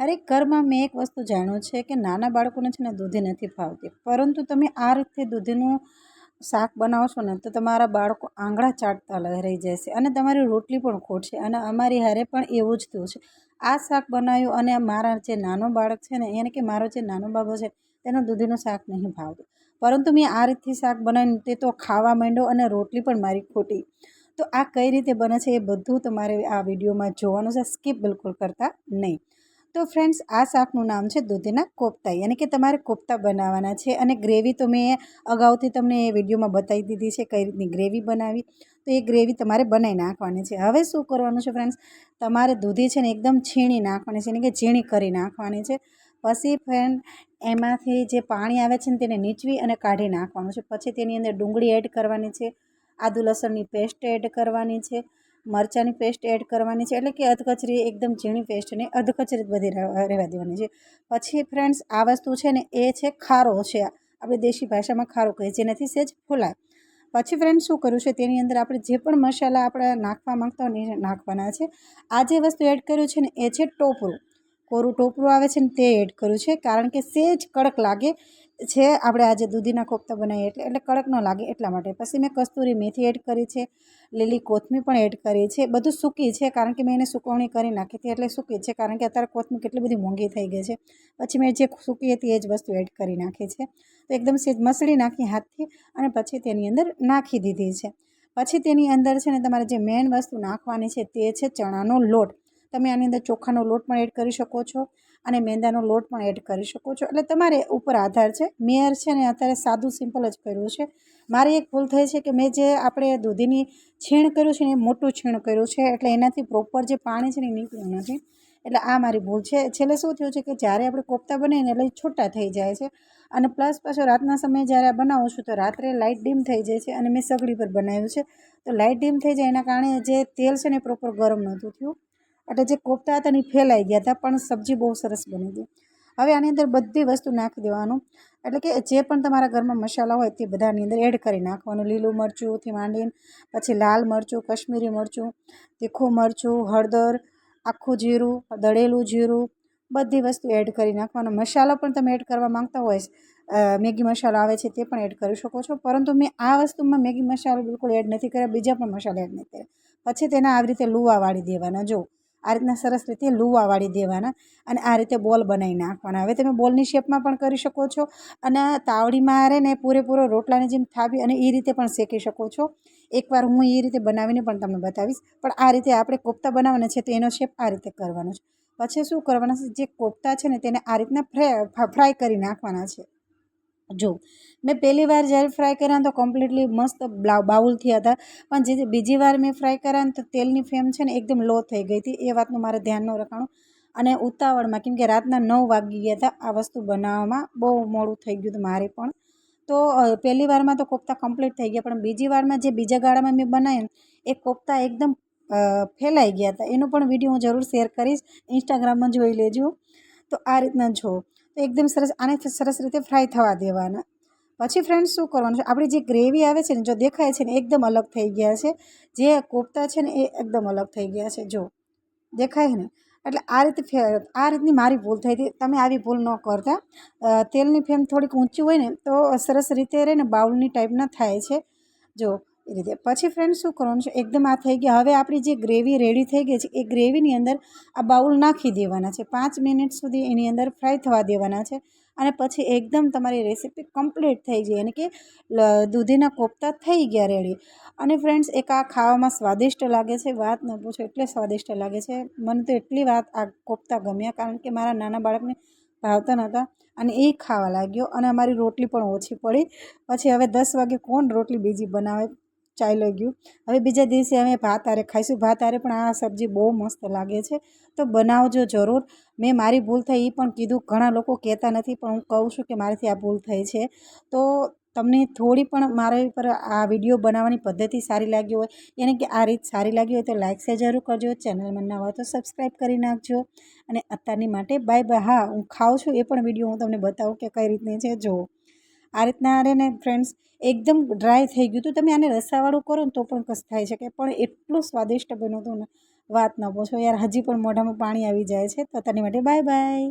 હરેક ઘરમાં મેં એક વસ્તુ જાણ્યું છે કે નાના બાળકોને છે ને દૂધી નથી ફાવતી. પરંતુ તમે આ રીતે દૂધીનું શાક બનાવશો ને, તો તમારા બાળકો આંગળા ચાટતા રહી જશે અને તમારી રોટલી પણ ખોટશે અને અમારી હારે પણ એવું જ થયું છે. આ શાક બનાવ્યું અને મારા જે નાનો બાળક છે ને એને કે મારો જે નાનો બાબો છે, તેને દૂધીનું શાક નહીં ભાવતું પરંતુ મેં આ રીતથી શાક બનાવીને તે તો ખાવા માંડ્યો અને રોટલી પણ મારી ખોટી. તો આ કઈ રીતે બને છે એ બધું તમારે આ વિડીયોમાં જોવાનું છે. સ્કીપ બિલકુલ કરતા નહીં. તો ફ્રેન્ડ્સ આ શાકનું નામ છે દૂધીના કોફતા. યાની કે તમારે કોફતા બનાવવાના છે અને ગ્રેવી તો મેં અગાઉથી તમને એ વિડીયોમાં બતાવી દીધી છે કઈ રીતની ગ્રેવી બનાવી તો એ ગ્રેવી તમારે બનાવી નાખવાની છે. હવે શું કરવાનું છે ફ્રેન્ડ્સ તમારે દૂધી છે ને એકદમ છીણી નાખવાની છે એટલે કે ઝીણી કરી નાખવાની છે. પછી ફ્રેન્ડ એમાંથી જે પાણી આવે છે ને તેને નીચવી અને કાઢી નાખવાનું છે. પછી તેની અંદર ડુંગળી એડ કરવાની છે, આદુ લસણની પેસ્ટ એડ કરવાની છે મરચાંની પેસ્ટ એડ કરવાની છે એટલે કે અધકચરી એકદમ ઝીણી પેસ્ટ અને અધકચરી બધી રહેવા દેવાની છે. પછી ફ્રેન્ડ્સ, આ વસ્તુ છે ને, એ છે ખારો છે. આપણે દેશી ભાષામાં ખારો કહીએ જેનાથી સહેજ ફૂલાય. પછી ફ્રેન્ડ શું કર્યું છે? તેની અંદર આપણે જે પણ મસાલા આપણે નાખવા માંગતા હોય નાખવાના છે. આ જે વસ્તુ એડ કર્યું છે ને, એ છે ટોપરું. કોરું ટોપરું આવે છે ને, તે એડ કર્યું છે, કારણ કે સહેજ કડક લાગે છે, આપણે આજે દૂધીના કોફતા બનાવીએ એટલે એટલે કડક ન લાગે એટલા માટે. પછી મેં કસ્તુરી મેથી એડ કરી છે, લીલી કોથમી પણ એડ કરી છે. બધું સૂકી છે, કારણ કે મેં એને સુકવણી કરી નાખી હતી એટલે સૂકી છે, કારણ કે અત્યારે કોથમી કેટલી બધી મોંઘી થઈ ગઈ છે. પછી મેં જે સૂકી હતી એ જ વસ્તુ એડ કરી નાખી છે. તો એકદમ સેજ મસળી નાખી હાથથી અને પછી તેની અંદર નાખી દીધી છે. પછી તેની અંદર છે ને તમારે જે મેઇન વસ્તુ નાખવાની છે તે છે ચણાનો લોટ. તમે આની અંદર ચોખાનો લોટ પણ એડ કરી શકો છો. અને મેંદાનો લોટ પણ એડ કરી શકો છો. એટલે તમારે ઉપર આધાર છે. મેયર છે ને અત્યારે સાદું સિમ્પલ જ કર્યું છે. મારી એક ભૂલ થઈ છે કે મેં જે આપણે દૂધીની છીણ કર્યું છે ને મોટું છીણ કર્યું છે. એટલે એનાથી પ્રોપર જે પાણી છે ને નીકળ્યું નથી. એટલે આ મારી ભૂલ છે. છેલ્લે શું થયું છે કે જ્યારે આપણે કોફતા બનાવીને એટલે છૂટા થઈ જાય છે. અને પ્લસ પાછો રાતના સમયે જ્યારે આ બનાવું છું તો રાત્રે લાઇટ ડીમ થઈ જાય છે અને મેં સગડી પર બનાવ્યું છે. તો લાઇટ ડીમ થઈ જાય એના કારણે જે તેલ છે ને પ્રોપર ગરમ નહોતું થયું. એટલે જે કોફતા હતા એ ફેલાઈ ગયા હતા, પણ સબ્જી બહુ સરસ બની ગઈ. હવે આની અંદર બધી વસ્તુ નાખી દેવાનું. એટલે કે જે પણ તમારા ઘરમાં મસાલા હોય તે બધાની અંદર એડ કરી નાખવાનું. લીલું મરચુંથી માંડીને પછી લાલ મરચું, કશ્મીરી મરચું, તીખું મરચું, હળદર, આખું જીરું, દળેલું જીરું, બધી વસ્તુ એડ કરી નાખવાનો. મસાલા પણ તમે એડ કરવા માંગતા હોય મેગી મસાલો આવે છે તે પણ એડ કરી શકો છો. પરંતુ મેં આ વસ્તુમાં મેગી મસાલો બિલકુલ એડ નથી કર્યા, બીજા પણ મસાલા એડ નથી કર્યા. પછી તેને આવી રીતે લુવા વાળી દેવાના. જો આ રીતના સરસ રીતે લુવા વાળી દેવાના અને આ રીતે બોલ બનાવી નાખવાના. હવે તમે બોલની શેપમાં પણ કરી શકો છો અને તાવડીમાં આરે ને પૂરેપૂરો રોટલાની જેમ થાબી અને એ રીતે પણ શેકી શકો છો. એકવાર હું એ રીતે બનાવીને પણ તમને બતાવીશ. પણ આ રીતે આપણે કોફતા બનાવવાના છે તો એનો શેપ આ રીતે કરવાનો છે. પછી શું કરવાના છે? જે કોફતા છે ને તેને આ રીતના ફ્રાય કરી નાખવાના છે. જો, મેં પહેલી વાર જ્યારે ફ્રાય કર્યા તો કમ્પ્લીટલી મસ્ત બાઉલ થયા હતા. પણ જે બીજી વાર મેં ફ્રાય કર્યા તો તેલની ફ્લેમ છે ને એકદમ લો થઈ ગઈ હતી. એ વાતનું મારે ધ્યાન ન રખાણું. અને ઉતાવળમાં, કેમ કે રાતના નવ વાગી ગયા હતા, આ વસ્તુ બનાવવામાં બહુ મોડું થઈ ગયું હતું મારે પણ. તો પહેલી વારમાં તો કોફતા કમ્પ્લીટ થઈ ગયા, પણ બીજી વારમાં જે બીજા ગાળામાં મેં બનાવ્યા એ કોફતા એકદમ ફેલાઈ ગયા હતા. એનો પણ વીડિયો હું જરૂર શેર કરીશ. ઇન્સ્ટાગ્રામમાં જોઈ લેજો. તો આ રીતના જો. તો એકદમ સરસ, આને સરસ રીતે ફ્રાય થવા દેવાના. પછી ફ્રેન્ડ્સ શું કરવાનું છે? આપણી જે ગ્રેવી આવે છે ને, જો દેખાય છે ને, એકદમ અલગ થઈ ગયા છે. જે કોફતા છે ને, એ એકદમ અલગ થઈ ગયા છે. જો, દેખાય ને? એટલે આ રીતે આ રીતની મારી ભૂલ થઈ હતી. તમે આવી ભૂલ ન કરતા. તેલની ફ્લેમ થોડીક ઊંચી હોય ને, તો સરસ રીતે રહે ને, બાઉલની ટાઈપના થાય છે. જો એ રીતે. પછી ફ્રેન્ડ શું કરવાનું છે? એકદમ આ થઈ ગયા. હવે આપણી જે ગ્રેવી રેડી થઈ ગઈ છે, એ ગ્રેવીની અંદર આ બાઉલ નાખી દેવાના છે. પાંચ મિનિટ સુધી એની અંદર ફ્રાય થવા દેવાના છે. અને પછી એકદમ તમારી રેસીપી કમ્પ્લીટ થઈ જાય. એટલે કે દૂધીના કોફતા થઈ ગયા રેડી અને ફ્રેન્ડ્સ એક આ ખાવામાં સ્વાદિષ્ટ લાગે છે. વાત ન પૂછો, એટલે સ્વાદિષ્ટ લાગે છે. મને તો એટલી વાત આ કોફતા ગમ્યા, કારણ કે મારા નાના બાળકને ભાવતા નહોતા. અને એ ખાવા લાગ્યો. અને અમારી રોટલી પણ ઓછી પડી. પછી હવે દસ વાગે કોણ રોટલી બીજી બનાવે? ચાલ્યો ગયું. હવે બીજા દિવસે અમે ભાત આરે ખાઈશું. ભાત હારે પણ આ સબ્જી બહુ મસ્ત લાગે છે. તો બનાવજો જરૂર. મેં મારી ભૂલ થઈ એ પણ કીધું. ઘણા લોકો કહેતા નથી, પણ હું કહું છું કે મારાથી આ ભૂલ થઈ છે. તો તમને થોડી પણ મારા પર આ વીડિયો બનાવવાની પદ્ધતિ સારી લાગી હોય, યાની કે આ રીત સારી લાગી હોય તો લાઇક શેર જરૂર કરજો. ચેનલમાં નવા તો સબસ્ક્રાઈબ કરી નાખજો. અને અત્યારની માટે બાય બાય હા, હું ખાઉં છું એ પણ વીડિયો હું તમને બતાવું કે કઈ રીતની છે. જુઓ. આ રીતના અરે ને ફ્રેન્ડ્સ એકદમ ડ્રાય થઈ ગયું. હતું તમે આને રસાવાળું કરો ને તો પણ કસ થાય છે કે પણ એટલું સ્વાદિષ્ટ બન્યું હતું ને, વાત ન પૂછો. યાર હજી પણ મોઢામાં પાણી આવી જાય છે. તો તેની માટે બાય બાય